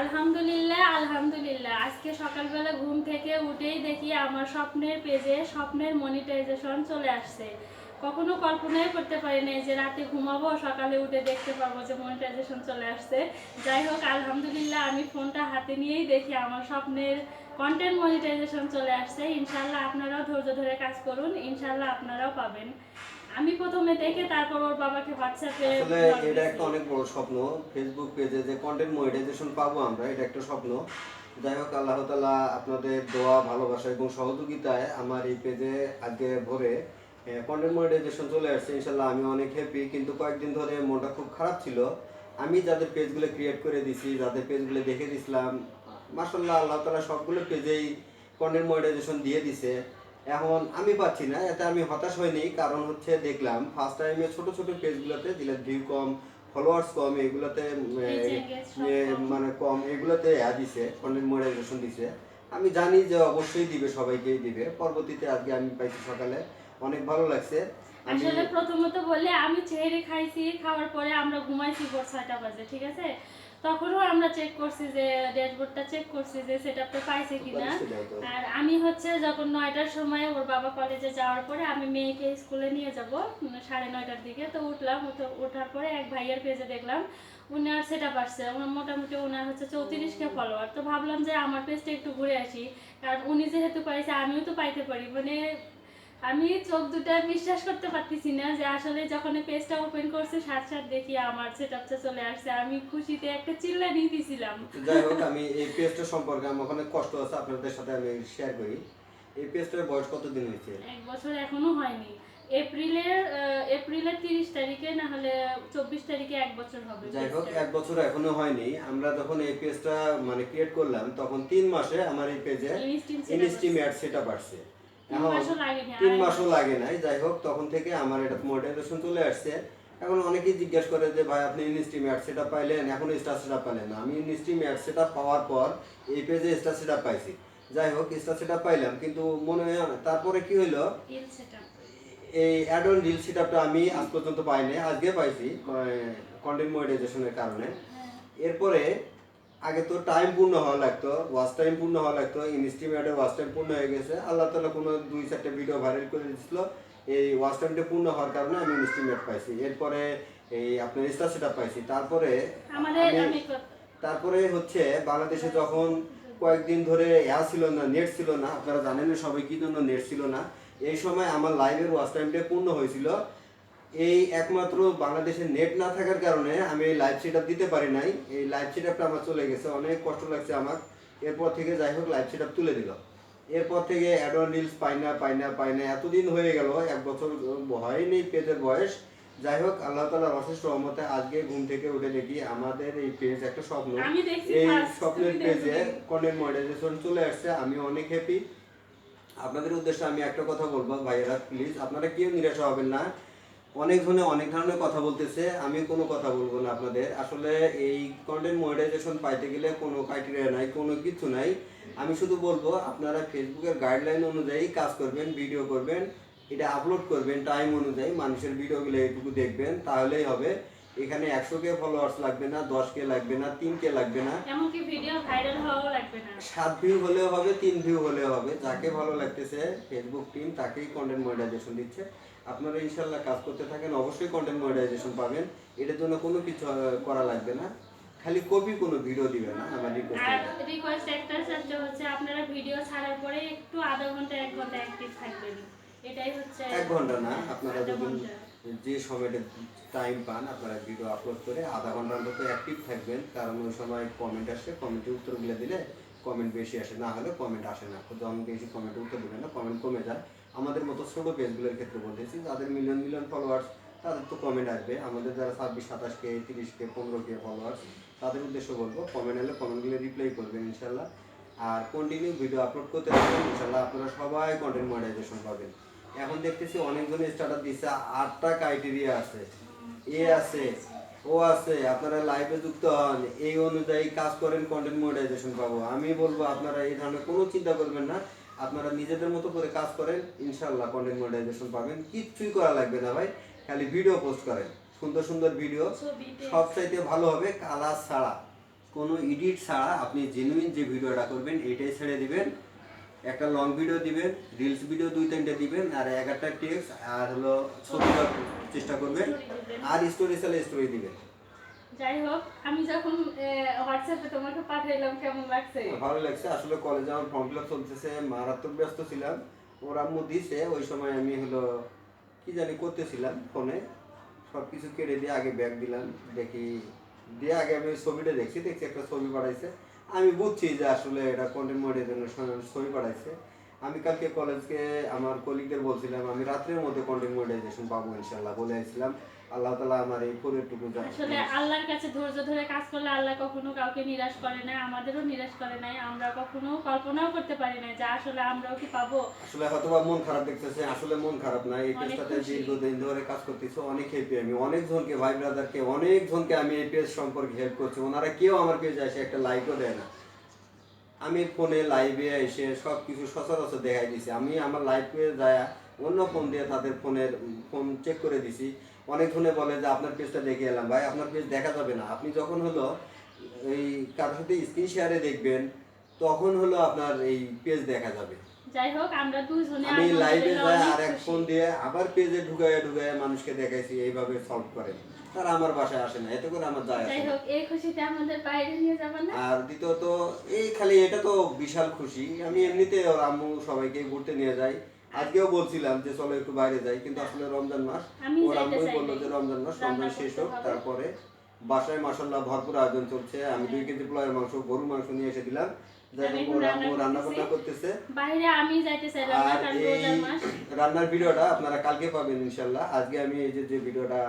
আলহামদুলিল্লাহ আলহামদুলিল্লাহ। আজকে সকালবেলা ঘুম থেকে উঠেই দেখি আমার স্বপ্নের পেজে স্বপ্নের মনিটাইজেশন চলে আসছে। কখনো কল্পনাই করতে পারি নাই যে রাতে ঘুমাবো, সকালে উঠে দেখতে পাবো যে মনিটাইজেশন চলে আসছে। যাই হোক, আলহামদুলিল্লাহ আমি ফোনটা হাতে নিয়েই দেখি আমার স্বপ্নের কন্টেন্ট মনিটাইজেশন চলে আসছে। ইনশাল্লাহ আপনারাও ধৈর্য ধরে কাজ করুন, ইনশাল্লাহ আপনারাও পাবেন। আমি প্রথমে দেখে তারপর ওর বাবাকে হোয়াটসঅ্যাপে আসলে এটা একটা অনেক বড় স্বপ্ন। ফেসবুক পেজে যে কন্টেন্ট মনিটাইজেশন পাবো আমরা এটা একটা স্বপ্ন। যাই হোক আল্লাহ তালা আপনাদের দোয়া ভালোবাসা এবং সহযোগিতায় আমার এই পেজে আজকে ভোরে কন্টেন্ট মনিটাইজেশন চলে আসছে। ইনশাল্লাহ আমি অনেক হ্যাপি কিন্তু কয়েকদিন ধরে মনটা খুব খারাপ ছিল। আমি যাদের পেজগুলো ক্রিয়েট করে দিছি যাদের পেজগুলো দেখে দিছিলাম মাসাল্লাহ আল্লাহ তালা সবগুলো পেজেই কন্টেন্ট মনিটাইজেশন দিয়ে দিছে। এখন আমি পাচ্ছি না এতে আমি হতাশ হইনি কারণ হচ্ছে দেখলাম ফার্স্ট টাইমে ছোট ছোট পেজগুলোতে যেগুলো ভিউ কম ফলোয়ার্স কম এগুলোতে। মানে কম এগুলোতে অ্যাড দিছে কন্টেন্ট মনিটাইজেশন দিছে। আমি জানি যে অবশ্যই দিবে সবাইকেই দিবে। পরবর্তীতে আজকে আমি পাইছি সকালে অনেক ভালো লাগছে। আসলে প্রথমত বললে আমি চেহারি খাইছি খাওয়ার পরে আমরা ঘুমাইছি ভোর ছয়টা বাজে ঠিক আছে? তখনও আমরা চেক করছি যে ড্যাশবোর্ডটা চেক করছি যে সেটআপটা পাইছে কিনা। আর আমি হচ্ছে যখন নয়টার সময় ওর বাবা কলেজে যাওয়ার পরে আমি মেয়েকে স্কুলে নিয়ে যাব সাড়ে নয়টার দিকে। তো উঠলাম ওঠার পরে এক ভাইয়ের পেজে দেখলাম উনার সেট আপ আসছে। ওনার মোটামুটি ওনার হচ্ছে চৌত্রিশ কে ফলোয়ার তো ভাবলাম যে আমার পেজটা একটু ঘুরে আসি। কারণ উনি যেহেতু পাইছে আমিও তো পাইতে পারি। মানে আমি চোখ দুটা বিশ্বাস করতে পারতেছি না যে আসলে যখন পেজটা ওপেন করছে সাথে সাথে দেখি আমার সেটআপটা চলে আসছে। আমি খুশিতে একটা চিল্লা দিয়ে যাই হোক আমি এই পেজটা সম্পর্কে আমার অনেক কষ্ট আছে আপনাদের সাথে আমি শেয়ার করি। এই পেজটার বয়স কতদিন হয়েছে? এক বছর এখনও হয়নি। এপ্রিলের এপ্রিলের তিরিশ তারিখে না হলে চব্বিশ তারিখে এক বছর হবে যাই হোক এক বছর এখনও হয়নি। আমরা যখন এই পেজটা মানে ক্রিয়েট করলাম তখন তিন মাসে আমার এই পেজে ইনস্টিম অ্যাড সেটআপ আসছে। তিন মাসও লাগে নাই। যাই হোক তখন থেকে আমার এটা মনিটাইজেশন চলে আসছে। এখন অনেকেই জিজ্ঞেস করে যে ভাই আপনি ইনস্টিম অ্যাড সেটআপ পাইলেন? এখন স্টার সেটআপ পাইলেন না। আমি ইনস্টিম অ্যাড সেটআপ পাওয়ার পর এই পেজে স্টার সেটআপ পাইছি। যাই হোক স্টার সেটআপ পাইলাম কিন্তু মনে হয় তারপরে কি হলো। এই অ্যাড অন রিল সেটআপটা আমি আজ পর্যন্ত পাইনি আজকে পাইছি কন্টেন্ট মনিটাইজেশনের কারণে। হ্যাঁ। এরপরে আগে তো টাইম পূর্ণ হওয়া লাগতো ওয়াচ টাইম পূর্ণ হওয়া লাগতো ইনস্টিমেটের ওয়াচ টাইম পূর্ণ হয়ে গেছে। আল্লাহ তালা কোনো দুই চারটে ভিডিও ভাইরাল করে দিচ্ছিল এই ওয়াচ টাইমটা পূর্ণ হওয়ার কারণে আমি ইনস্টিমেট পাইছি। এরপরে এই আপনার স্টার সেটআপ পাইছি। তারপরে তারপরে হচ্ছে বাংলাদেশে যখন কয়েকদিন ধরে ইয়া ছিল না নেট ছিল না আপনারা জানেন না সবাই কি জন্য নেট ছিল না এই সময় আমার লাইভের ওয়াচ টাইমটা পূর্ণ হয়েছিল। এই একমাত্র বাংলাদেশে নেট না থাকার কারণে আমি এই লাইভ সেট দিতে পারি নাই। এই লাইভ সেট আমার চলে গেছে অনেক কষ্ট লাগছে আমার। এরপর থেকে যাই হোক লাইভ সেট তুলে দিল। এরপর থেকে অ্যাডওয়ান রিলস পাই না পাই না পাই না এতদিন হয়ে গেল এক বছর হয়নি পেজের বয়স। যাই হোক আল্লাহ তালার অশেষ রহমতে আজকে ঘুম থেকে উঠে দেখি আমাদের এই পেজ একটা স্বপ্ন। এই স্বপ্নের পেজে দেখো। কন্টেন্ট মনিটাইজেশন চলে আসছে আমি অনেক হ্যাপি আপনাদের উদ্দেশ্যে আমি একটা কথা বলব ভাইয়েরা প্লিজ আপনারা কেউ নিরাশা হবেন না। অনেক জনে অনেক ধরনের কথা বলতেছে। আমি কোনো কথা বলব না আপনাদের। আসলে এই কন্টেন্ট মনিটাইজেশন পাইতে গেলে কোনো ক্রাইটেরিয়া নাই কোনো কিছু নাই। আমি শুধু বলব আপনারা ফেসবুকের গাইডলাইন অনুযায়ী কাজ করবেন ভিডিও করবেন এটা আপলোড করবেন টাইম অনুযায়ী মানুষের ভিডিওগুলো এইটুকু দেখবেন তাহলেই হবে। এখানে একশো কে ফলোয়ার্স লাগবে না দশ কে লাগবে না তিন কে লাগবে না। এমনকি ভিডিও ভাইরাল হওয়াও লাগবে না। সাত ভিউ হলেও হবে তিন ভিউ হলেও হবে। যাকে ভালো লাগতেছে ফেসবুক টিম তাকেই কন্টেন্ট মনিটাইজেশন দিচ্ছে। আপনারা ইনশাল্লাহ কাজ করতে থাকেন অবশ্যই কন্টেন্ট মনিটাইজেশন পাবেন। এটার জন্য কোনো কিছু করা লাগবে না। খালি কপি কোনো ভিডিও দিবে না আমার রিকোয়েস্ট আর রিকোয়েস্ট একটা সেটা হচ্ছে আপনারা ভিডিও ছাড়ার পরে একটু আধা ঘণ্টা এক ঘণ্টা অ্যাক্টিভ থাকবেন। এটাই হচ্ছে এক ঘণ্টা না আপনারা যদি যে সময়টা টাইম পান আপনারা ভিডিও আপলোড করে আধা ঘণ্টার মতো অ্যাক্টিভ থাকবেন। কারণ ওই সময় কমেন্ট আসে কমেন্টে উত্তরগুলো দিলে কমেন্ট বেশি আসে না হলে কমেন্ট আসে না। যখন বেশি কমেন্ট উত্তর দিবে না কমেন্ট কমে যায়। আমাদের মতো ছোট পেজগুলোর ক্ষেত্রে বলতেছি, যাদের মিলিয়ন মিলিয়ন ফলোয়ার্স তাদের তো কমেন্ট আসবে। আমাদের যারা ছাব্বিশ সাতাশ কে তিরিশ কে পনেরো কে ফলোয়ার্স তাদের উদ্দেশ্য বলব কমেন্ট এলে কমেন্টগুলো রিপ্লাই করবেন ইনশাল্লাহ। আর কন্টিনিউ ভিডিও আপলোড করতে থাকবেন ইনশাল্লাহ আপনারা সবাই কন্টেন্ট মনিটাইজেশন পাবেন। এখন দেখতেছি অনেকজন স্টার্টার দিচ্ছে আটটা ক্রাইটেরিয়া আছে। এ আছে, ও আছে, আপনারা লাইভে যুক্ত হন, এই অনুযায়ী কাজ করেন কন্টেন্ট মনিটাইজেশন পাবো। আমি বলব, আপনারা এই ধরনের কোনো চিন্তা করবেন না। আপনারা নিজেদের মতো করে কাজ করেন ইনশাল্লাহ কন্টেন্ট মনিটাইজেশন পাবেন। কিচ্ছুই করা লাগবে না ভাই খালি ভিডিও পোস্ট করেন। সুন্দর সুন্দর ভিডিও সবচাইতে ভালো হবে কালার ছাড়া। কোনো এডিট ছাড়া আপনি জেনুইন যে ভিডিওটা করবেন এটাই ছেড়ে দিবেন। একটা লং ভিডিও দিবেন রিলস ভিডিও দুই তিনটে দিবেন আর এক একটা টেক্সট আর হলো ছবি চেষ্টা করবেন। আর স্টোরি চাইলে স্টোরি দিবেন। যাই হোক, আমি যখন হোয়াটসঅ্যাপে তোমাকে পাঠাইলাম, কেমন লাগছে? ভালো লাগছে। আসলে কলেজে আমার ফর্ম ফিল আপ চলতেছে, মারাত্মক ব্যস্ত ছিলাম। ওর আম্মু দিছে, ওই সময় আমি হলো, কি জানি করতেছিলাম ফোনে সব কিছু কেটে দিয়ে আগে ব্যাগ দিলাম, দেখি, দিয়ে আগে আমি ছবিটা দেখছি দেখছি একটা ছবি পাঠাইছে আমি বুঝছি যে আসলে এটা কন্টেন্ট মোডের জন্য ছবি পাঠাইছে আমি কালকে কলেজকে আমার কলিগদের বলছিলাম আমি রাত্রের মধ্যে কন্টেন্ট মডাইজেশন পাবো ইনশাল্লাহ বলে আসছিলাম আল্লাহ তালা আমার এই পরিটুকু আসলে আল্লাহর কাছে ধৈর্য ধরে কাজ করলে আল্লাহ কখনো কাউকে নিরাশ করে না আমাদেরও নিরাশ করে নাই আমরা কখনো কল্পনাও করতে পারি না যে আসলে আমরাও কি পাবো। আসলে হয়তোবা মন খারাপ দেখতেছে আসলে মন খারাপ না এই পেজটাতে। দীর্ঘদিন ধরে কাজ করতেছে অনেক হ্যাপি আমি অনেক জনকে ভাই ব্রাদারকে অনেক জনকে আমি এই পেজ সম্পর্কে হেল্প করছি ওনারা কেউ আমার পেজে এসে একটা লাইকও দেয় না। আমি ফোনে লাইভে এসে সব কিছু সচরাচর দেখাই দিছি। আমি আমার লাইভে যায় অন্য ফোন দিয়ে তাদের ফোনের ফোন চেক করে দিছি। অনেক ফোনে বলে যে, আপনার পেজটা দেখে এলাম ভাই, আপনার পেজ দেখা যাবে না। আপনি যখন হলো এই কারোর সাথে স্ক্রিন শেয়ারে দেখবেন, তখন হলো আপনার এই পেজ দেখা যাবে। যাই হোক আমরা দুজনে আমি লাইভে যাই অনেক আর এক ফোন দিয়ে আবার পেজে ঢুকায় ঢুকায় মানুষকে দেখাইছি এইভাবে সলভ করে। তারা আমার বাসায় আসে না এতে করে আমার যায় যাই হোক এই খুশিতে আমাদের বাইরে নিয়ে যাবেন না? আর দ্বিতীয়ত এই খালি এটা তো বিশাল খুশি। আমি এমনিতে ওর আম্মু সবাইকে ঘুরতে নিয়ে যাই। আজকেও বলছিলাম যে চলো একটু বাইরে যাই কিন্তু আসলে রমজান মাস ওর আম্মুই বলল যে রমজান মাস রমজান শেষ হোক তারপরে বাসায় মাসাল্লাহ ভরপুর আয়োজন চলছে। আমি দুই কেজি পোলাওয়ের মাংস গরুর মাংস নিয়ে এসে দিলাম। রান্নার ভিডিওটা আপনারা কালকে পাবেন ইনশাল্লাহ। আজকে আমি এই যে ভিডিওটা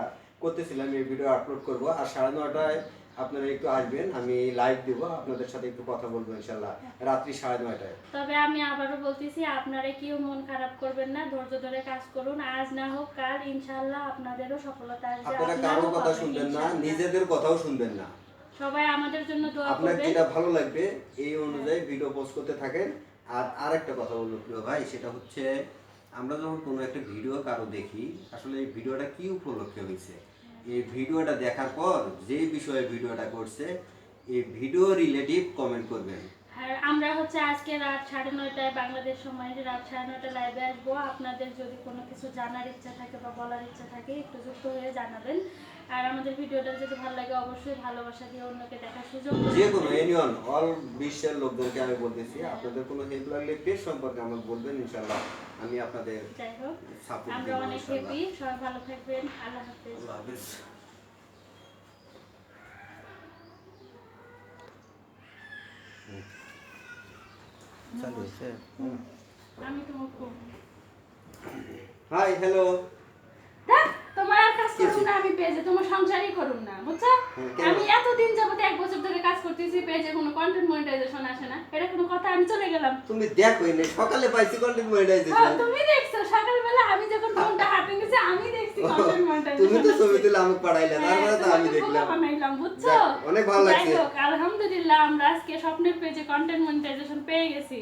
করতেছিলাম এই ভিডিও আপলোড করব। আর সাড়ে নয়টায় আপনারা একটু আসবেন আমি লাইভ দেব। আপনাদের সাথে একটু কথা বলব ইনশাল্লাহ রাত্রি সাড়ে নয়টায়। তবে আমি আবারও বলতেছি আপনারা কেউ মন খারাপ করবেন না ধৈর্য ধরে কাজ করুন। আজ না হোক কাল ইনশাল্লাহ আপনাদেরও সফলতা আসবে। আপনারা কারোর কথা শুনবেন না নিজেদের কথাও শুনবেন না। সবাই আমাদের জন্য দোয়া আপনার করবেন। যেটা ভালো লাগবে এই অনুযায়ী ভিডিও পোস্ট করতে থাকেন। আর আরেকটা কথা বলব প্রিয় ভাই সেটা হচ্ছে আমরা যখন কোনো একটা ভিডিও কারও দেখি আসলে এই ভিডিওটা কি উপলক্ষে হয়েছে? এই ভিডিওটা দেখার পর যে বিষয়ে ভিডিওটা করছে এই ভিডিও রিলেটিভ কমেন্ট করবেন। আর আমরা হচ্ছে আজকে রাত সাড়ে নয়টায় বাংলাদেশ সময় রাত সাড়ে নয়টায় লাইভে আসব। আপনাদের যদি কোনো কিছু জানার ইচ্ছা থাকে বা বলার ইচ্ছা থাকে একটু যুক্ত হয়ে জানাবেন। আর আমাদের ভিডিওটা যদি ভালো লাগে অবশ্যই ভালোবাসা দিয়ে অন্যকে দেখার সুযোগ যে কোনো। এনিওয়ান অল বিশ্বের লোকদেরকে আমি বলতেছি আপনাদের কোনো হেল্প লাগলে পেজ সম্পর্কে আমাকে বলবেন ইনশাল্লাহ আমি আপনাদের যাই হোক আমরা অনেক হ্যাপি সবাই ভালো থাকবেন। আল্লাহ হাফেজ। আল্লাহ হাফেজ। চালু হয়েছে? আমি তোমার খুব হাই হ্যালো তোমার আর কাজ করুম না আমি পেজে তোমার সংসারই করুন না বুঝছ? আমি এতদিন যাবত এক বছর ধরে কাজ করতেছি পেজে কোনো কন্টেন্ট মনিটাইজেশন আসে না। এটা কোনো কথা আমি চলে গেলাম। তুমি দেখোই সকালে পাইছি কন্টেন্ট হ্যাঁ, মনিটাইজেশন তুমি দেখছ সকালবেলা আমি যখন ফোনটা হাতে নিয়েছি আমি দেখছি কন্টেন্ট তুমি তো ছবি মনিটাইজেশন আমাকে পাঠাইলে তারপরে তো আমি দেখলাম। বানাইলাম বুঝছ? অনেক ভালো লাগছে। আলহামদুলিল্লাহ আমরা আজকে স্বপ্নের পেজে কন্টেন্ট মনিটাইজেশন পেয়ে গেছি।